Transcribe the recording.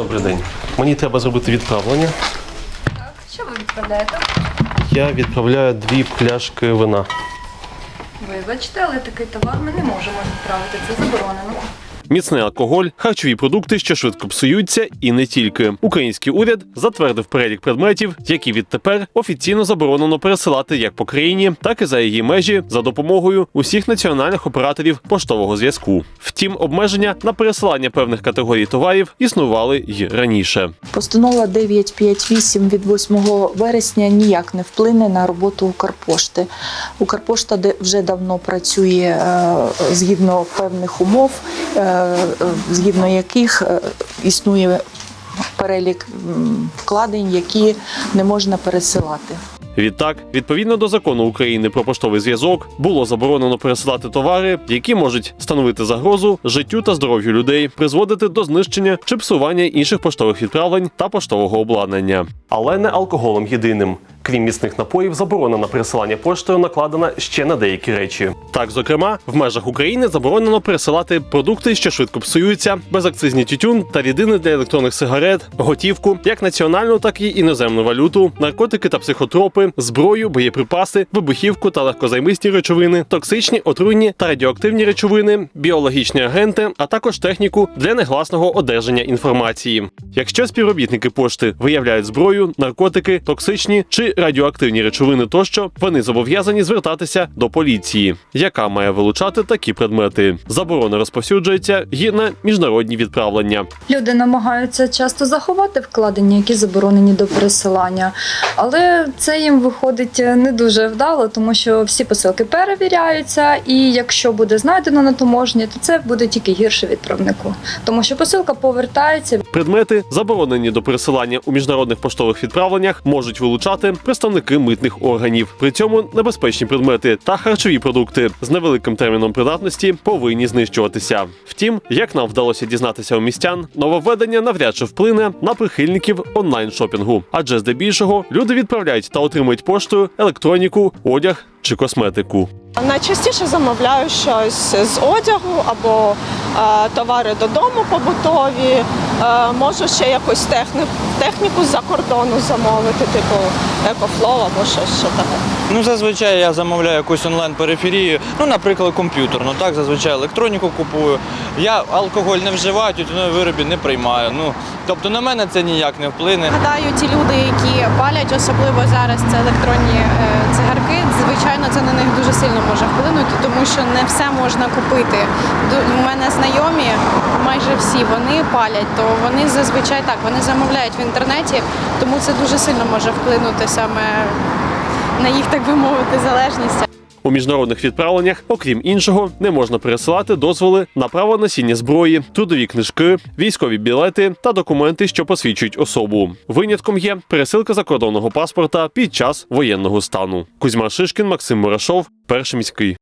Добрий день. Мені треба зробити відправлення. Так, що ви відправляєте? Я відправляю дві пляшки вина. Вибачте, але такий товар ми не можемо відправити. Це заборонено. Міцний алкоголь, харчові продукти, що швидко псуються, і не тільки. Український уряд затвердив перелік предметів, які відтепер офіційно заборонено пересилати як по країні, так і за її межі за допомогою усіх національних операторів поштового зв'язку. Втім, обмеження на пересилання певних категорій товарів існували й раніше. Постанова 958 від 8 вересня ніяк не вплине на роботу Укрпошти. Укрпошта де- вже давно працює е, згідно певних умов, згідно яких е, існує перелік вкладень, які не можна пересилати. Відтак, відповідно до закону України про поштовий зв'язок, було заборонено пересилати товари, які можуть становити загрозу життю та здоров'ю людей, призводити до знищення чи псування інших поштових відправлень та поштового обладнання. Але не алкоголем єдиним. Крім міцних напоїв, заборона на пересилання поштою накладена ще на деякі речі. Так, зокрема, в межах України заборонено пересилати продукти, що швидко псуються, безакцизні тютюн та рідини для електронних сигарет, готівку, як національну, так і іноземну валюту, наркотики та психотропи, зброю, боєприпаси, вибухівку та легкозаймисті речовини, токсичні, отруйні та радіоактивні речовини, біологічні агенти, а також техніку для негласного одержання інформації. Якщо співробітники пошти виявляють зброю, наркотики, токсичні чи радіоактивні речовини тощо, вони зобов'язані звертатися до поліції, яка має вилучати такі предмети. Заборона розповсюджується і на міжнародні відправлення. Люди намагаються часто заховати вкладення, які заборонені до пересилання, але це їм виходить не дуже вдало, тому що всі посилки перевіряються, і якщо буде знайдено на таможні, то це буде тільки гірше відправнику, тому що посилка повертається, Предмети, заборонені до пересилання у міжнародних поштових відправленнях, можуть вилучати представники митних органів. При цьому небезпечні предмети та харчові продукти з невеликим терміном придатності повинні знищуватися. Втім, як нам вдалося дізнатися у містян, нововведення навряд чи вплине на прихильників онлайн-шопінгу, адже здебільшого люди відправляють та отримують поштою електроніку, одяг чи косметику. Найчастіше замовляю щось з одягу або е, товари додому побутові. Е, можу ще якусь техніку, техніку з-за кордону замовити, типу екофлоу або щось що таке. Ну, зазвичай я замовляю якусь онлайн-периферію, ну, наприклад, комп'ютерну, так, зазвичай електроніку купую. Я алкоголь не вживаю, тютюнові вироби не приймаю. Ну, тобто на мене це ніяк не вплине. Гадаю, ті люди, які палять, особливо зараз це електронні е, цигарки, звичайно, це на них дуже сильно може вплинути, тому що не все можна купити. У мене знайомі, майже всі вони палять, то вони зазвичай так вони замовляють в інтернеті, тому це дуже сильно може вплинути саме на їх, так би мовити, залежність. У міжнародних відправленнях, окрім іншого, не можна пересилати дозволи на право носіння зброї, трудові книжки, військові білети та документи, що посвідчують особу. Винятком є пересилка закордонного паспорта під час воєнного стану. Кузьма Шишкін, Максим Мурашов, перший міський.